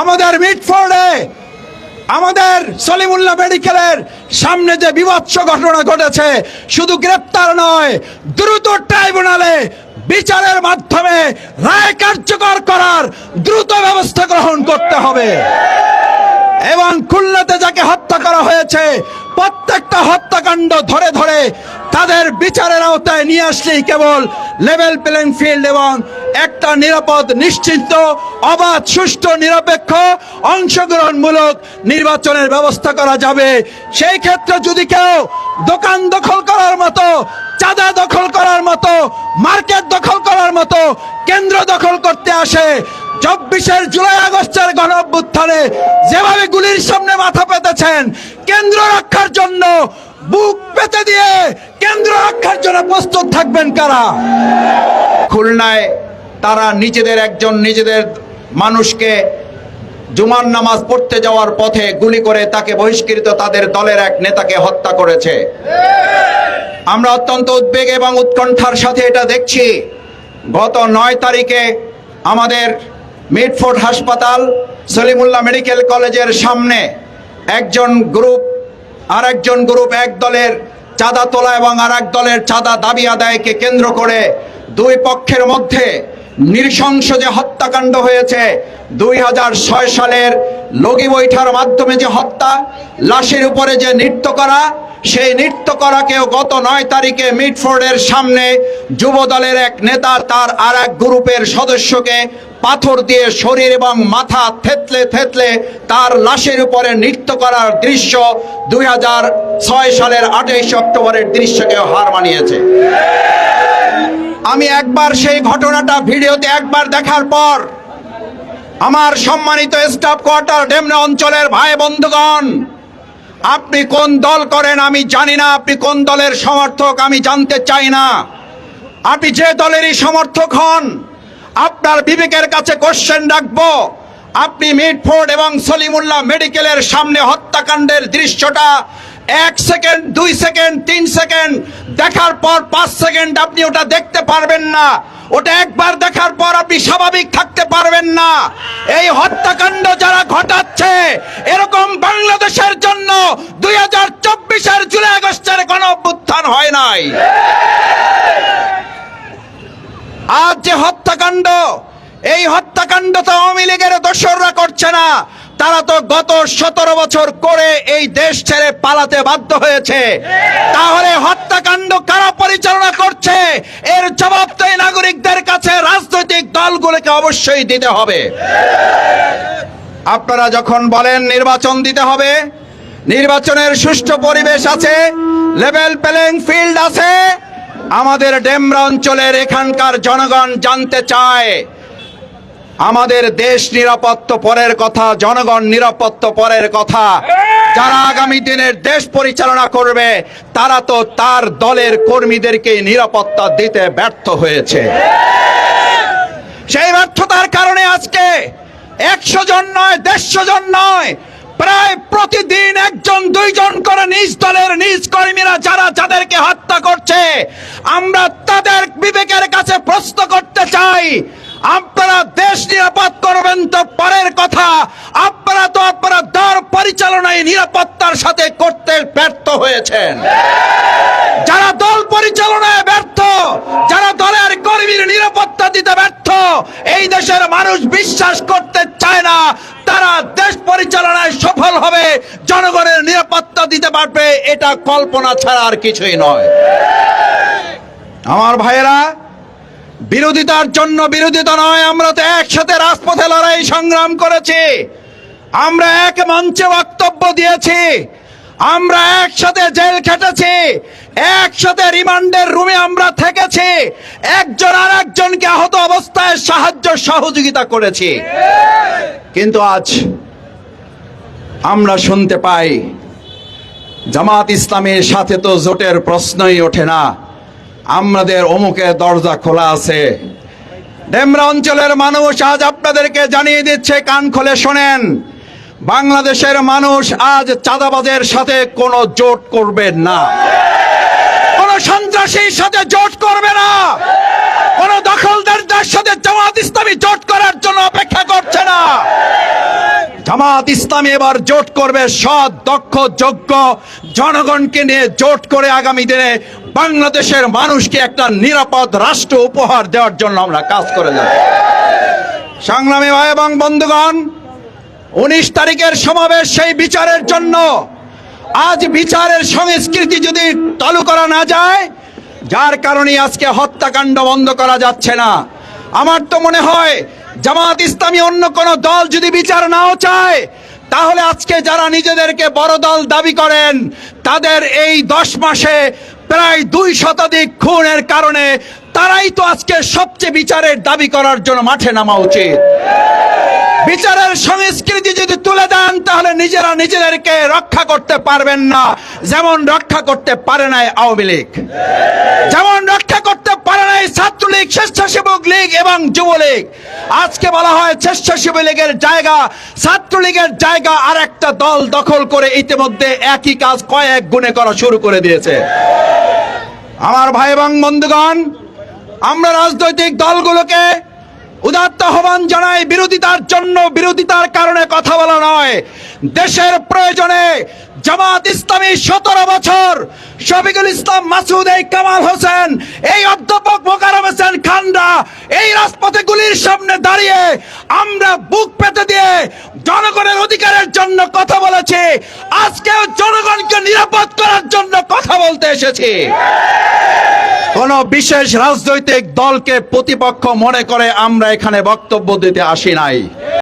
আমাদের মিটফোর্ডে, আমাদের সলিমুল্লাহ মেডিকেলের সামনে যে বিভৎস ঘটনা ঘটেছে, শুধু গ্রেপ্তার নয়, দ্রুত ট্রাইব্যুনালে বিচারের মাধ্যমে রায় কার্যকর করার দ্রুত ব্যবস্থা গ্রহণ করতে হবে। এবং খুলনাতে যাকে হত্যা করা হয়েছে, প্রত্যেকটা হত্যাকাণ্ড ধরে ধরে তাদের বিচারের আওতায় নিয়ে আসলেই কেবল লেভেল প্লেইং ফিল্ড এবং একটা নিরাপদ, নিশ্চিন্ত, অবাধ, সুষ্ঠু, নিরপেক্ষ, অংশগ্রহণমূলক নির্বাচনের ব্যবস্থা করা যাবে। সেই ক্ষেত্রে যদি কেউ দোকান দখল করার মতো, চাঁদা দখল করার মতো, মার্কেট দখল করার মতো কেন্দ্র দখল করতে আসে, চব্বিশের জুলাই আগস্টের গণ অভ্যুত্থানে যেভাবে গুলির সামনে মাথা পেতেছেন, কেন্দ্র রক্ষার জন্য বুক পেতে দিয়ে কেন্দ্র রক্ষার জন্য প্রস্তুত থাকবেন কারা? খুলনায় তারা নিজেদের একজন নিজেদের মানুষকে জুমার নামাজ পড়তে যাওয়ার পথে গুলি করে তাকে বহিষ্কৃত তাদের দলের এক নেতাকে হত্যা করেছে। আমরা অত্যন্ত উদ্বেগ এবং উৎকণ্ঠার সাথে এটা দেখছি। গত নয় তারিখে আমাদের মিডফোর্ড হাসপাতাল সলিমুল্লাহ মেডিকেল কলেজের সামনে একজন গ্রুপ আর একজন গ্রুপ এক দলের চাঁদা তোলা এবং আর এক দলের চাঁদা দাবি আদায়কে কেন্দ্র করে দুই পক্ষের মধ্যে নৃশংস যে হত্যাকাণ্ড হয়েছে, দুই হাজার ছয় সালের লগি বৈঠার মাধ্যমে যে হত্যা, লাশের উপরে যে নৃত্য করা, সেই নৃত্য করাকেও গত নয় তারিখে মিডফোর্ডের সামনে যুব দলের এক নেতা তার আর এক গ্রুপের সদস্যকে পাথর দিয়ে শরীর এবং মাথা থেতলে থেতলে তার লাশের উপরে নৃত্য করার দৃশ্য দুই হাজার ছয় সালের আঠাইশ অক্টোবরের দৃশ্যকেও হার মানিয়েছে। আমি একবার সেই ঘটনাটা ভিডিওতে একবার দেখার পর আমার সম্মানিত স্টাফ কোয়ার্টার ডেমনা অঞ্চলের ভাই বন্ধুগণ, আপনি কোন দল করেন আমি জানি না, আপনি কোন দলের সমর্থক আমি জানতে চাই না। আপনি যে দলেরই সমর্থক হন, আপনার বিবেকের কাছে কোশ্চেন রাখব। আপনি মিটফোর্ড এবং সলিমুল্লাহ মেডিকেলের সামনে হত্যাকাণ্ডের দৃশ্যটা এক সেকেন্ড, দুই সেকেন্ড, তিন সেকেন্ড। দেখার পর পাঁচ সেকেন্ড আপনি ওটা দেখতে পারবেন না। ওটা একবার দেখার পর আপনি স্বাভাবিক থাকতে পারবেন না। এই হত্যাকাণ্ড যারা ঘটাচ্ছে, এরকম বাংলাদেশের জন্য দুই হাজার চব্বিশের জুলাই আগস্টের গণ অভ্যুত্থান হয় নাই। আজ যে হত্যাকাণ্ড, এই হত্যাকাণ্ড তো আওয়ামী লীগের দোসররা করছে না। তারা তো গত সতেরো বছর করে এই দেশ ছেড়ে পালাতে বাধ্য হয়েছে। তাহলে হত্যাকাণ্ড কারা পরিচালনা করছে? এর জবাব তো এই নাগরিকদের কাছে রাজনৈতিক দলগুলোকে অবশ্যই দিতে হবে। আপনারা যখন বলেন নির্বাচন দিতে হবে, নির্বাচনের সুষ্ঠু পরিবেশ আছে, লেভেল প্লেইং ফিল্ড আছে, আমাদের ডেমরা অঞ্চলের এখানকার জনগণ জানতে চায়। আমাদের দেশ নিরাপত্ত পরের কথা, জনগণ নিরাপত্ত পরের কথা। যারা আগামী দিনের দেশ পরিচালনা করবে, তারা তো তার দলের কর্মীদেরকে নিরাপত্তা দিতে ব্যর্থ হয়েছে। সেই ব্যর্থতার কারণে আজকে একশো জন নয়, দেড়শো জন নয়, প্রায় প্রতিদিন একজন, দুইজন করে নিজ দলের নিজ কর্মীরা যারা যাদেরকে হত্যা করছে, আমরা তাদের বিবেকের কাছে প্রশ্ন করতে চাই আপনারা দেশ নিরাপদ করবেন তো পরের কথা। আপনারা তো আপনারা দর পরিচালনায় নিরাপত্তার সাথে করতে ব্যর্থ হয়েছেন। যারা দল পরিচালনায় ব্যর্থ, যারা দলের কর্মীর নিরাপত্তা দিতে ব্যর্থ, এই দেশের মানুষ বিশ্বাস করতে চায় না। তারা দেশ পরিচালনায় সফল হবে, জনগণের নিরাপত্তা দিতে পারবে, এটা কল্পনা ছাড়া আর কিছুই নয়। আমার ভাইয়েরা বিরোধিতার জন্য বিরোধিতা নয়, আমরা তো একসাথে রাজপথে লড়াই সংগ্রাম করেছি। আমরা এক মঞ্চে বক্তব্য দিয়েছি। আমরা একসাথে জেল খেটেছি। একসাথে রিমান্ডের রুমে আমরা থেকেছি। একজন আর একজনকে আহত অবস্থায় সাহায্য সহযোগিতা করেছি। কিন্তু আজ আমরা শুনতে পাই, জামাত ইসলামের সাথে তো জোটের প্রশ্নই ওঠে না। আমাদের অমুকের দরজা খোলা আছে। ডেমরা অঞ্চলের মানুষ আজ আপনাদেরকে জানিয়ে দিচ্ছে, কান খুলে শোনেন। বাংলাদেশের মানুষ আজ চাঁদাবাজের সাথে কোনো জোট করবে না। কোন সন্ত্রাসীর সাথে জোট করবে না। কোন দখলদারদের সাথে জামাত ইসলামী জোট করার জন্য জামাত ইসলামী এবার জোট করবে সৎ, দক্ষ, যোগ্য জনগণকে নিয়ে জোট করে আগামী দিনে বাংলাদেশের মানুষকে একটা নিরাপদ রাষ্ট্র উপহার দেওয়ার জন্য আমরা কাজ করে যাব। সংগ্রামী ভাই এবং বন্ধুগণ, উনিশ তারিখের সমাবেশ সেই বিচারের জন্য। আজ বিচারের সংস্কৃতি যদি চালু করা না যায়, যার কারণে আজকে হত্যাকাণ্ড বন্ধ করা যাচ্ছে না। আমার তো মনে হয় জামাত ইসলামী অন্য কোন দল যদি বিচার নাও চায়, তাহলে আজকে যারা নিজেদেরকে বড় দল দাবি করেন, তাদের এই দশ মাসে প্রায় দুই শতাধিক খুনের কারণে তারাই তো আজকে সবচেয়ে বিচারের দাবি করার জন্য মাঠে নামা উচিত। বিচারের সংস্কৃতি যদি তুলে দেন, তাহলে নিজেরা নিজেদেরকে রক্ষা করতে পারবেন না, যেমন রক্ষা করতে পারে নাই আওয়ামী লীগ। যেমন রক্ষা করতে পারে নাই ছাত্রলীগ স্বেচ্ছাসেবক লীগ এবং যুবলীগ আজকে বলা হয় স্বেচ্ছাসেবক লীগের জায়গা, ছাত্রলীগের জায়গা আর একটা দল দখল করে ইতিমধ্যে একই কাজ কয়েক গুণে করা শুরু করে দিয়েছে। আমার ভাই এবং বন্ধুগণ, আমরা রাজনৈতিক দলগুলোকে উদাত্ত আহ্বান জানাই, বিরোধিতার জন্য বিরোধিতার কারণে কথা বলা নয়। দেশের প্রয়োজনে জামাত ইসলামী সতেরো বছর। শফিকুল ইসলাম মাসুদ, এই কামাল হোসেন, এই অধ্যাপক মোকারম হোসেন খান্ডা এই রাজপথে গুলির সামনে দাঁড়িয়ে আমরা বুক পেতে দিয়ে জনগণের অধিকারের জন্য কথা বলেছি। আজকেও জনগণকে নিরাপদ করার জন্য কথা বলতে এসেছি। কোন বিশেষ রাজনৈতিক দলকে প্রতিপক্ষ মনে করে আমরা এখানে বক্তব্য দিতে আসি নাই।